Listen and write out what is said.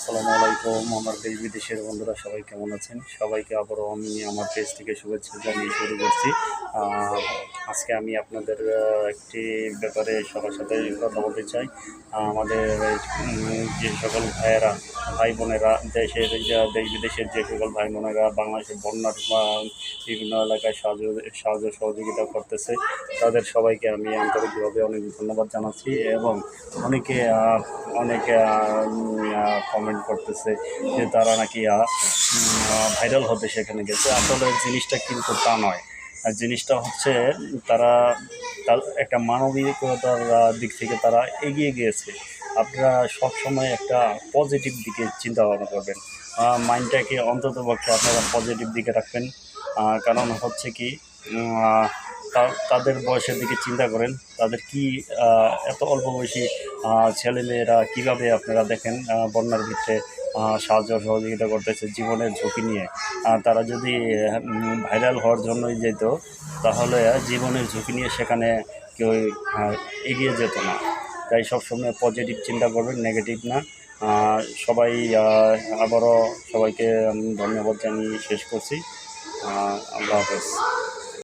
আসসালামু আলাইকুম। আমার দেশ বিদেশের বন্ধুরা সবাই কেমন আছেন? সবাইকে আবারও আমি আমার পেজ থেকে শুভেচ্ছা জানিয়ে শুরু করছি। আজকে আমি আপনাদের একটি ব্যাপারে সবার সাথে কথা বলতে চাই। আমাদের যে সকল ভাইয়েরা ভাই বোনেরা দেশের দেশ বিদেশের যে সকল ভাই বোনেরা বাংলাদেশের বন্যার বিভিন্ন এলাকায় সাহায্য সাহায্য সহযোগিতা করতেছে, তাদের সবাইকে আমি আন্তরিকভাবে অনেক ধন্যবাদ জানাচ্ছি এবং অনেকে অনেকে কমেন্ট করতেছে যে তারা নাকি ভাইরাল হতে সেখানে গেছে। আসলে জিনিসটা কিন্তু তা নয়। জিনিসটা হচ্ছে তার একটা মানবিকতার দিক থেকে তারা এগিয়ে গিয়েছে। আপনারা সবসময় একটা পজিটিভ দিকে চিন্তা ভাবনা করবেন। মাইন্ডটাকে অন্তত পক্ষে আপনারা পজিটিভ দিকে রাখবেন। কারণ হচ্ছে কি তাদের বয়সের দিকে চিন্তা করেন, তাদের কি এত অল্প বয়সী ছেলেমেয়েরা কীভাবে আপনারা দেখেন বন্যার ভিতরে সাহায্য সহযোগিতা করতেছে জীবনের ঝুঁকি নিয়ে। তারা যদি ভাইরাল হওয়ার জন্যই যেত, তাহলে জীবনের ঝুঁকি নিয়ে সেখানে কেউ এগিয়ে যেত না। তাই সবসময় পজিটিভ চিন্তা করবেন নেগেটিভ না। সবাই আবারও সবাইকে আমি ধন্যবাদ জানিয়ে শেষ করছি। আল্লাহ হাফেজ।